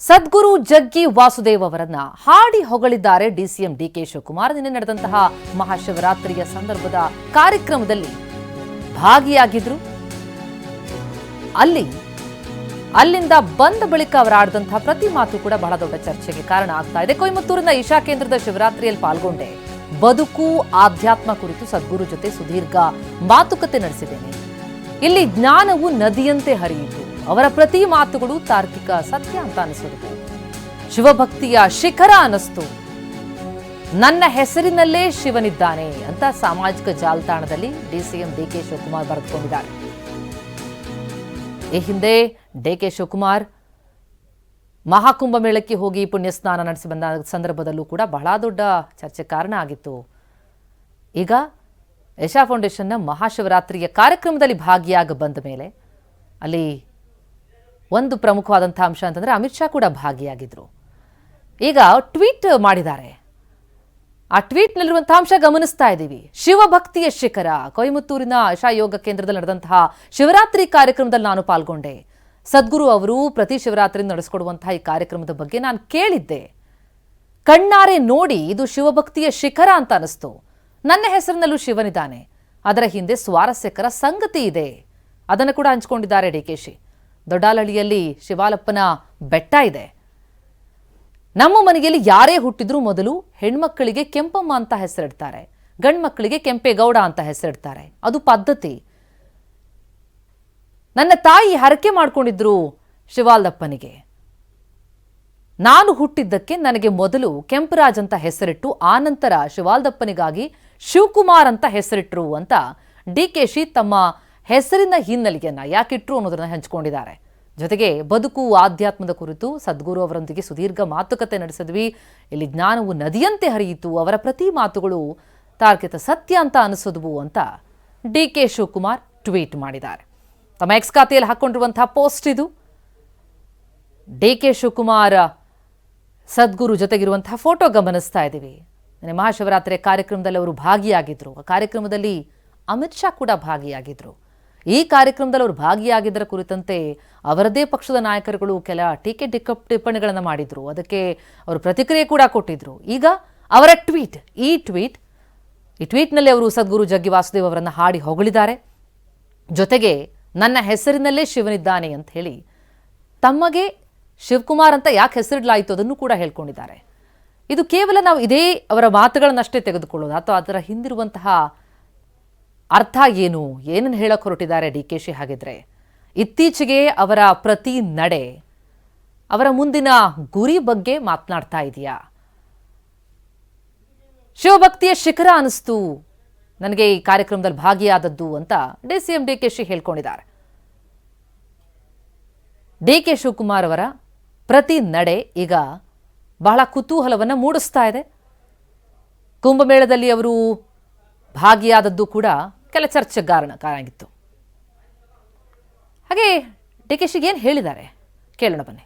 ಸದ್ಗುರು ಜಗ್ಗಿ ವಾಸುದೇವ್ ಅವರನ್ನ ಹಾಡಿ ಹೊಗಳಿದ್ದಾರೆ ಡಿಸಿಎಂ ಡಿಕೆ ಶಿವಕುಮಾರ್. ನಿನ್ನೆ ನಡೆದಂತಹ ಮಹಾಶಿವರಾತ್ರಿಯ ಸಂದರ್ಭದ ಕಾರ್ಯಕ್ರಮದಲ್ಲಿ ಭಾಗಿಯಾಗಿದ್ರು. ಅಲ್ಲಿ, ಅಲ್ಲಿಂದ ಬಂದ ಬಳಿಕ ಅವರು ಆಡಿದಂತಹ ಪ್ರತಿ ಮಾತು ಕೂಡ ಬಹಳ ದೊಡ್ಡ ಚರ್ಚೆಗೆ ಕಾರಣ ಆಗ್ತಾ ಇದೆ. ಕೊಯಮತ್ತೂರಿನ ಇಶಾ ಕೇಂದ್ರದ ಶಿವರಾತ್ರಿಯಲ್ಲಿ ಪಾಲ್ಗೊಂಡೆ ಬದುಕು, ಆಧ್ಯಾತ್ಮ ಕುರಿತು ಸದ್ಗುರು ಜೊತೆ ಸುದೀರ್ಘ ಮಾತುಕತೆ ನಡೆಸಿದ್ದೇನೆ. ಇಲ್ಲಿ ಜ್ಞಾನವು ನದಿಯಂತೆ ಹರಿಯಿತು. ಅವರ ಪ್ರತಿ ಮಾತುಗಳು ತಾರ್ಕಿಕ ಸತ್ಯ ಅಂತ ಅನಿಸೋದು. ಶಿವಭಕ್ತಿಯ ಶಿಖರ ಅನಿಸ್ತು ನನ್ನ ಹೆಸರಿನಲ್ಲೇ ಶಿವನಿದ್ದಾನೆ ಅಂತ ಸಾಮಾಜಿಕ ಜಾಲತಾಣದಲ್ಲಿ ಡಿಸಿಎಂ ಡಿಕೆ ಶಿವಕುಮಾರ್ ಬರೆದುಕೊಂಡಿದ್ದಾರೆ. ಈ ಹಿಂದೆ ಡಿಕೆ ಶಿವಕುಮಾರ್ ಮಹಾಕುಂಭ ಮೇಳಕ್ಕೆ ಹೋಗಿ ಪುಣ್ಯ ಸ್ನಾನ ನಡೆಸಿ ಬಂದ ಸಂದರ್ಭದಲ್ಲೂ ಕೂಡ ಬಹಳ ದೊಡ್ಡ ಚರ್ಚೆ ಕಾರಣ ಆಗಿತ್ತು. ಈಗ ಯಶಾ ಫೌಂಡೇಶನ್ನ ಮಹಾಶಿವರಾತ್ರಿಯ ಕಾರ್ಯಕ್ರಮದಲ್ಲಿ ಭಾಗಿಯಾಗ ಬಂದ ಮೇಲೆ ಅಲ್ಲಿ ಒಂದು ಪ್ರಮುಖವಾದಂಥ ಅಂಶ ಅಂತಂದರೆ ಅಮಿತ್ ಶಾ ಕೂಡ ಭಾಗಿಯಾಗಿದ್ರು. ಈಗ ಟ್ವೀಟ್ ಮಾಡಿದ್ದಾರೆ. ಆ ಟ್ವೀಟ್ನಲ್ಲಿರುವಂಥ ಅಂಶ ಗಮನಿಸ್ತಾ ಇದ್ದೀವಿ. ಶಿವಭಕ್ತಿಯ ಶಿಖರ, ಕೊಯಮತ್ತೂರಿನ ಆಶಾ ಯೋಗ ಕೇಂದ್ರದಲ್ಲಿ ನಡೆದಂತಹ ಶಿವರಾತ್ರಿ ಕಾರ್ಯಕ್ರಮದಲ್ಲಿ ನಾನು ಪಾಲ್ಗೊಂಡೆ. ಸದ್ಗುರು ಅವರು ಪ್ರತಿ ಶಿವರಾತ್ರಿ ನಡೆಸಿಕೊಡುವಂತಹ ಈ ಕಾರ್ಯಕ್ರಮದ ಬಗ್ಗೆ ನಾನು ಕೇಳಿದ್ದೆ. ಕಣ್ಣಾರೆ ನೋಡಿ ಇದು ಶಿವಭಕ್ತಿಯ ಶಿಖರ ಅಂತ ಅನಿಸ್ತು ನನ್ನ ಹೆಸರಿನಲ್ಲೂ ಶಿವನಿದ್ದಾನೆ. ಅದರ ಹಿಂದೆ ಸ್ವಾರಸ್ಯಕರ ಸಂಗತಿ ಇದೆ. ಅದನ್ನು ಕೂಡ ಹಂಚಿಕೊಂಡಿದ್ದಾರೆ ಡಿಕೆಶಿ ದೊಡ್ಡಾಲಹಳ್ಳಿಯಲ್ಲಿ ಶಿವಾಲಪ್ಪನ ಬೆಟ್ಟ ಇದೆ. ನಮ್ಮ ಮನೆಯಲ್ಲಿ ಯಾರೇ ಹುಟ್ಟಿದ್ರೂ ಮೊದಲು ಹೆಣ್ಮಕ್ಕಳಿಗೆ ಕೆಂಪಮ್ಮ ಅಂತ ಹೆಸರಿಡ್ತಾರೆ. ಗಂಡ್ಮಕ್ಕಳಿಗೆ ಕೆಂಪೇಗೌಡ ಅಂತ ಹೆಸರಿಡ್ತಾರೆ. ಅದು ಪದ್ಧತಿ. ನನ್ನ ತಾಯಿ ಹರಕೆ ಮಾಡ್ಕೊಂಡಿದ್ರು ಶಿವಾಲಪ್ಪನಿಗೆ. ನಾನು ಹುಟ್ಟಿದ್ದಕ್ಕೆ ನನಗೆ ಮೊದಲು ಕೆಂಪರಾಜ್ ಅಂತ ಹೆಸರಿಟ್ಟು ಆನಂತರ ಶಿವಾಲ್ದಪ್ಪನಿಗಾಗಿ ಶಿವಕುಮಾರ್ ಅಂತ ಹೆಸರಿಟ್ರು ಅಂತ ಡಿಕೆಶಿ ತಮ್ಮ ಹೆಸರಿನ ಹಿನ್ನೆಲೆಯನ್ನು ಯಾಕಿಟ್ರು ಅನ್ನೋದನ್ನು ಹಂಚಿಕೊಂಡಿದ್ದಾರೆ. ಜೊತೆಗೆ ಬದುಕು ಆಧ್ಯಾತ್ಮದ ಕುರಿತು ಸದ್ಗುರು ಅವರೊಂದಿಗೆ ಸುದೀರ್ಘ ಮಾತುಕತೆ ನಡೆಸಿದ್ವಿ. ಇಲ್ಲಿ ಜ್ಞಾನವು ನದಿಯಂತೆ ಹರಿಯಿತು, ಅವರ ಪ್ರತಿ ಮಾತುಗಳು ತಾರ್ಕಿಕ ಸತ್ಯ ಅಂತ ಅನಿಸಿದ್ವು ಅಂತ ಡಿ ಕೆ ಶಿವಕುಮಾರ್ ಟ್ವೀಟ್ ಮಾಡಿದ್ದಾರೆ. ತಮ್ಮ ಎಕ್ಸ್ ಖಾತೆಯಲ್ಲಿ ಹಾಕೊಂಡಿರುವಂತಹ ಪೋಸ್ಟ್ ಇದು. ಡಿ ಕೆ ಶಿವಕುಮಾರ್ ಸದ್ಗುರು ಜೊತೆಗಿರುವಂತಹ ಫೋಟೋ ಗಮನಿಸ್ತಾ ಇದ್ದೀವಿ. ಮಹಾಶಿವರಾತ್ರಿ ಕಾರ್ಯಕ್ರಮದಲ್ಲಿ ಅವರು ಭಾಗಿಯಾಗಿದ್ದರು ಆ ಕಾರ್ಯಕ್ರಮದಲ್ಲಿ ಅಮಿತ್ ಶಾ ಕೂಡ ಭಾಗಿಯಾಗಿದ್ರು. ಈ ಕಾರ್ಯಕ್ರಮದಲ್ಲಿ ಅವರು ಭಾಗಿಯಾಗಿದ್ದರ ಕುರಿತಂತೆ ಅವರದೇ ಪಕ್ಷದ ನಾಯಕರುಗಳು ಕೆಲ ಟೀಕೆ ಟಿಕ್ಕ ಟಿಪ್ಪಣಿಗಳನ್ನು ಮಾಡಿದ್ರು. ಅದಕ್ಕೆ ಅವರು ಪ್ರತಿಕ್ರಿಯೆ ಕೂಡ ಕೊಟ್ಟಿದ್ರು. ಈಗ ಅವರ ಟ್ವೀಟ್, ಈ ಟ್ವೀಟ್, ಈ ಟ್ವೀಟ್ನಲ್ಲಿ ಅವರು ಸದ್ಗುರು ಜಗ್ಗಿ ವಾಸುದೇವ್ ಅವರನ್ನು ಹಾಡಿ ಹೊಗಳಿದ್ದಾರೆ. ಜೊತೆಗೆ ನನ್ನ ಹೆಸರಿನಲ್ಲೇ ಶಿವನಿದ್ದಾನೆ ಅಂತ ಹೇಳಿ ತಮಗೆ ಶಿವಕುಮಾರ್ ಅಂತ ಯಾಕೆ ಹೆಸರಿಡಲಾಯಿತು ಅದನ್ನು ಕೂಡ ಹೇಳ್ಕೊಂಡಿದ್ದಾರೆ. ಇದು ಕೇವಲ ನಾವು ಇದೇ ಅವರ ಮಾತುಗಳನ್ನಷ್ಟೇ ತೆಗೆದುಕೊಳ್ಳೋದು. ಅಥವಾ ಅದರ ಹಿಂದಿರುವಂತಹ ಅರ್ಥ ಏನು? ಏನನ್ನು ಹೇಳಕ್ಕೆ ಹೊರಟಿದ್ದಾರೆ ಡಿ ಕೆ ಶಿ ಹಾಗಿದ್ರೆ? ಇತ್ತೀಚೆಗೆ ಅವರ ಪ್ರತಿ ನಡೆ, ಅವರ ಮುಂದಿನ ಗುರಿ ಬಗ್ಗೆ ಮಾತನಾಡ್ತಾ ಇದೆಯಾ? ಶಿವಭಕ್ತಿಯ ಶಿಖರ ಅನಿಸ್ತು. ನನಗೆ ಈ ಕಾರ್ಯಕ್ರಮದಲ್ಲಿ ಭಾಗಿಯಾದದ್ದು ಅಂತ D C M D K she ಹೇಳ್ಕೊಂಡಿದ್ದಾರೆ. ಡಿ ಕೆ ಶಿವಕುಮಾರ್ ಅವರ ಪ್ರತಿ ನಡೆ ಈಗ ಬಹಳ ಕುತೂಹಲವನ್ನು ಮೂಡಿಸ್ತಾ ಇದೆ. ಕುಂಭಮೇಳದಲ್ಲಿ ಅವರು ಭಾಗಿಯಾದದ್ದು ಕೂಡ ಕೆಲ ಚರ್ಚೆಗೆ ಕಾರಣ ಕಾರಣಗಿತ್ತು ಹಾಗೆ ಡಿ ಕೆ ಶಿಗೆ ಏನು ಹೇಳಿದ್ದಾರೆ. ಕೇಳೋಣ ಬನ್ನಿ.